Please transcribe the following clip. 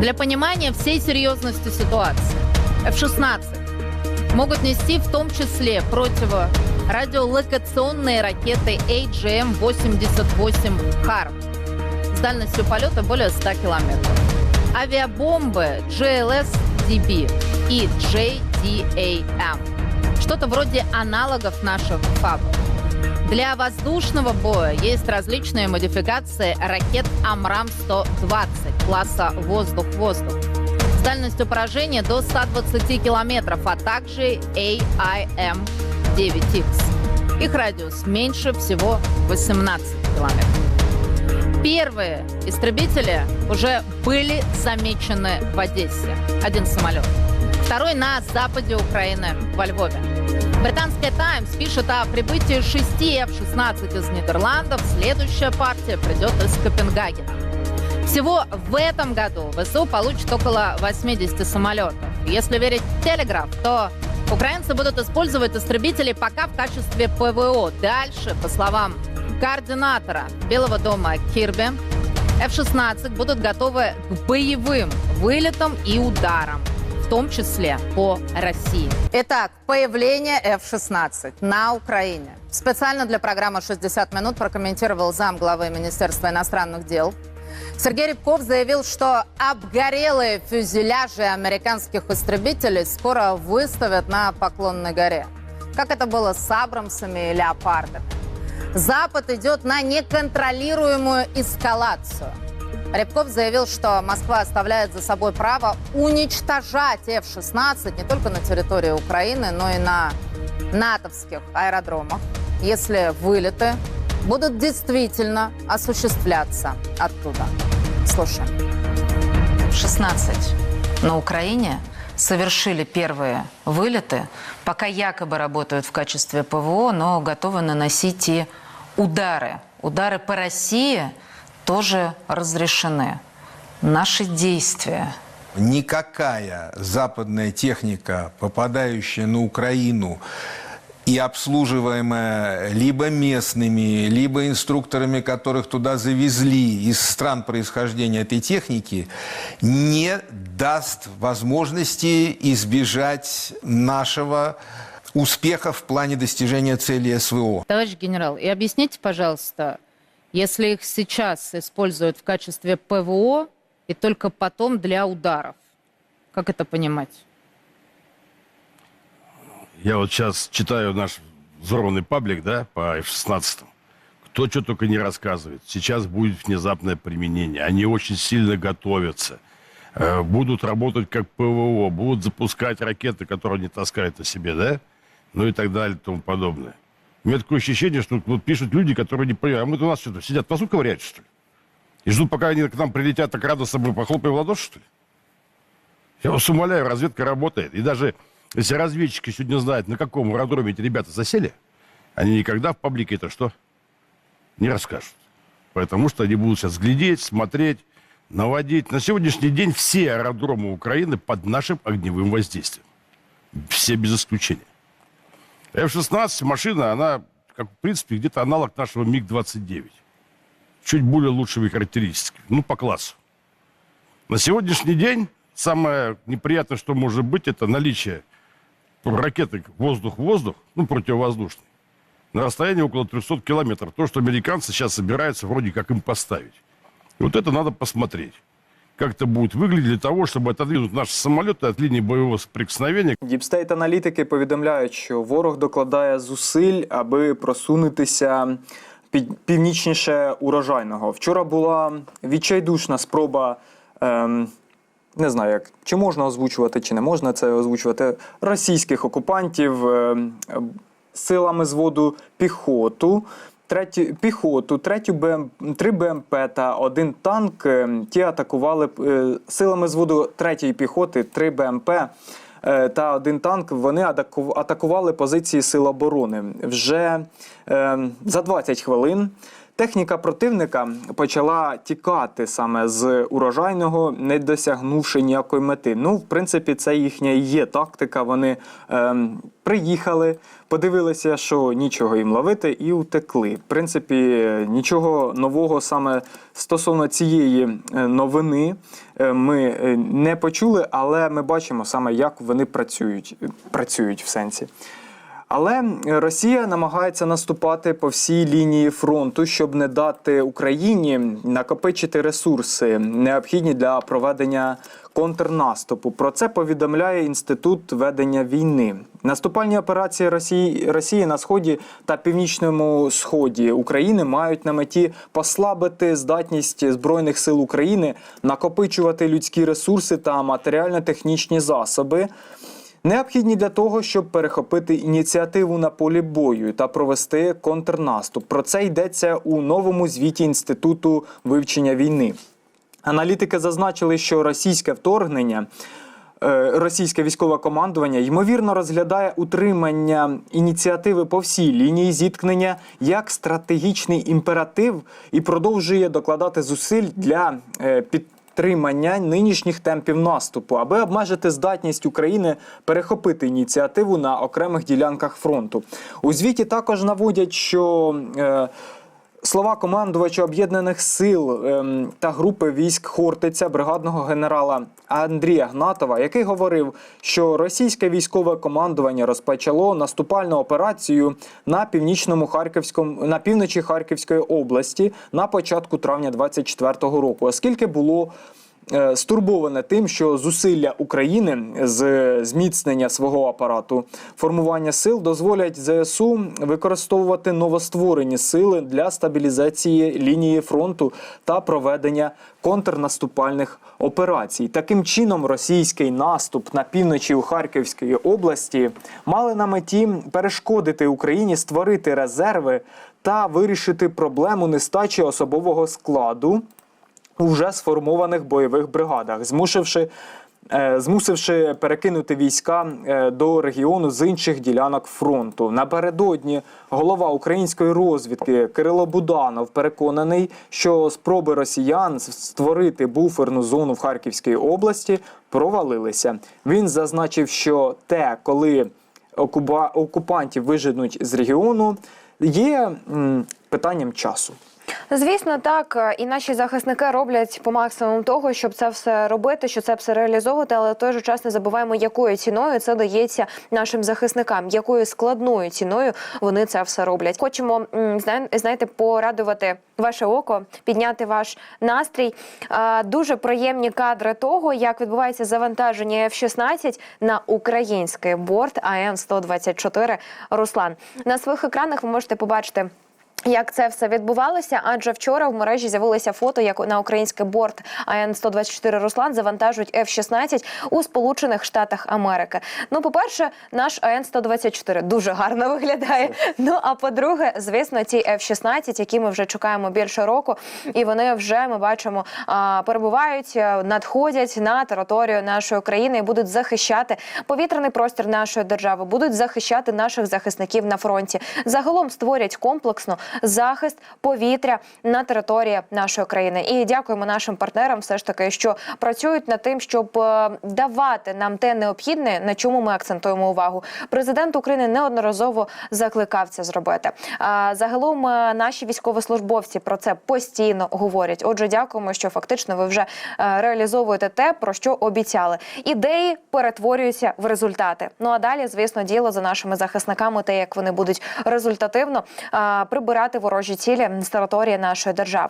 Для понимания всей серьезности ситуации, F-16 могут нести в том числе противорадиолокационные ракеты AGM-88 «Харм» с дальностью полета более 100 километров, авиабомбы GLS-DB и JDAM, что-то вроде аналогов наших ФАБ. Для воздушного боя есть различные модификации ракет Амрам-120 класса «Воздух-воздух» с дальностью поражения до 120 километров, а также AIM-9X. Их радиус меньше всего 18 километров. Первые истребители уже были замечены в Одессе. Один самолет. Второй на западе Украины, во Львове. Британская «Таймс» пишет о прибытии шести F-16 из Нидерландов. Следующая партия придет из Копенгагена. Всего в этом году ВСУ получит около 80 самолетов. Если верить Телеграф, то украинцы будут использовать истребители пока в качестве ПВО. Дальше, по словам координатора Белого дома Кирби, F-16 будут готовы к боевым вылетам и ударам, том числе по России. Итак, появление F-16 на Украине. Специально для программы «60 минут» прокомментировал зам главы Министерства иностранных дел Сергей Рябков заявил, что обгорелые фюзеляжи американских истребителей скоро выставят на Поклонной горе. Как это было с Абрамсами и Леопардами. Запад идет на неконтролируемую эскалацию. Рябков заявил, что Москва оставляет за собой право уничтожать F-16 не только на территории Украины, но и на натовских аэродромах, если вылеты будут действительно осуществляться оттуда. Слушаем. 16 на Украине совершили первые вылеты, пока якобы работают в качестве ПВО, но готовы наносить и удары. Удары по России тоже разрешены. Наши действия Никакая западная техника, попадающая на Украину и обслуживаемая либо местными, либо инструкторами, которых туда завезли из стран происхождения этой техники, не даст возможности избежать нашего успеха в плане достижения цели СВО. Товарищ генерал, и объясните, пожалуйста, если их сейчас используют в качестве ПВО и только потом для ударов, как это понимать? Я вот сейчас читаю наш взорванный паблик, да, по F-16. Кто что только не рассказывает. Сейчас будет внезапное применение. Они очень сильно готовятся. Э, Будут работать как ПВО, будут запускать ракеты, которые они таскают на себе, да? Ну и так далее и тому подобное. У меня такое ощущение, что вот пишут люди, которые не понимают. А мы у нас что-то сидят, носу ковыряют, что ли? И ждут, пока они к нам прилетят, так радостно мы похлопаем в ладоши, что ли? Я вас умоляю, разведка работает. И даже если разведчики сегодня знают, на каком аэродроме эти ребята засели, они никогда в паблике это что? Не расскажут. Потому что они будут сейчас глядеть, смотреть, наводить. На сегодняшний день все аэродромы Украины под нашим огневым воздействием. Все без исключения. F-16 машина, она, как в принципе, где-то аналог нашего МиГ-29. Чуть более лучшими характеристиками. Ну, по классу. На сегодняшний день самое неприятное, что может быть, это наличие ракеты воздух-воздух, ну, противовоздушной, на расстоянии около 300 километров. То, что американцы сейчас собираются вроде как им поставить. И вот это надо посмотреть. Как это будет выглядеть для того, чтобы отодвинуть наши самолеты от линии боевого соприкосновения. Діпстейт аналітики повідомляють, що ворог докладає зусиль, аби просунутися під- північніше урожайного. Вчора була відчайдушна спроба. Ем, не знаю, як чи можна озвучувати, чи не можна це озвучувати російських окупантів ем, е, силами зводу піхоту. Третю піхоту, третю БМ, три БМП та один танк. е, Ті атакували е, силами зводу третьої піхоти, три БМП е, та один танк. Вони атаку- атакували позиції сил оборони вже е, за 20 хвилин. Техніка противника почала тікати саме з урожайного, не досягнувши ніякої мети. Ну, в принципі, це їхня є тактика. Вони ем, приїхали, подивилися, що нічого їм ловити, і утекли. В принципі, нічого нового саме стосовно цієї е, новини е, ми е, не почули, але ми бачимо саме, як вони працюють, працюють в сенсі. Але Росія намагається наступати по всій лінії фронту, щоб не дати Україні накопичити ресурси, необхідні для проведення контрнаступу. Про це повідомляє інститут ведення війни. Наступальні операції Росії, Росії на сході та північному сході України мають на меті послабити здатність збройних сил України накопичувати людські ресурси та матеріально-технічні засоби. Необхідні для того, щоб перехопити ініціативу на полі бою та провести контрнаступ. Про це йдеться у новому звіті Інституту вивчення війни. Аналітики зазначили, що російське вторгнення. е, Російське військове командування ймовірно розглядає утримання ініціативи по всій лінії зіткнення як стратегічний імператив і продовжує докладати зусиль для е, підтримання нинішніх темпів наступу, аби обмежити здатність України перехопити ініціативу на окремих ділянках фронту. У звіті також наводять, що е, Слова командувача об'єднаних сил ем, та групи військ Хортиця бригадного генерала Андрія Гнатова, який говорив, що російське військове командування розпочало наступальну операцію на північному Харківському на півночі Харківської області на початку травня 24-го року, оскільки було стурбоване тим, що зусилля України з зміцнення свого апарату формування сил дозволять ЗСУ використовувати новостворені сили для стабілізації лінії фронту та проведення контрнаступальних операцій. Таким чином, російський наступ на півночі у Харківській області мали на меті перешкодити Україні створити резерви та вирішити проблему нестачі особового складу вже сформованих бойових бригадах, змусивши, е, змусивши перекинути війська е, до регіону з інших ділянок фронту. Напередодні голова української розвідки Кирило Буданов переконаний, що спроби росіян створити буферну зону в Харківській області провалилися. Він зазначив, що те, коли окупантів виженуть з регіону, є питанням часу. Звісно, так е, і наші захисники роблять по максимуму того, щоб це все робити, щоб це все реалізовувати, але в той же час не забуваємо, якою ціною це дається нашим захисникам, якою складною ціною вони це все роблять. Хочемо знаєте, порадувати ваше око, підняти ваш настрій. Е, Дуже приємні кадри того, як відбувається завантаження F-16 на український борт АН 124 Руслан. На своїх екранах ви можете побачити. Як це все відбувалося? Адже вчора в мережі з'явилися фото, як на український борт АН 124 Руслан завантажують F-16 у Сполучених Штатах Америки. Ну, по-перше, наш АН 124 дуже гарно виглядає. Ну а по-друге, звісно, ті F-16, які ми вже чекаємо більше року, і вони вже ми бачимо перебувають, е, надходять на територію нашої країни і будуть захищати повітряний простір нашої держави, будуть захищати наших захисників на фронті. Загалом створять комплексно захист повітря на території нашої країни. І дякуємо нашим партнерам, все ж таки, що працюють над тим, щоб е, давати нам те необхідне, на чому ми акцентуємо увагу. Президент України неодноразово закликав це зробити. А загалом е, наші військовослужбовці про це постійно говорять. Отже, дякуємо, що фактично ви вже е, реалізовуєте те, про що обіцяли. Ідеї перетворюються в результати. Ну а далі, звісно, діло за нашими захисниками, те, як вони будуть результативно е, прибирати ворожі цілі з території нашої держави.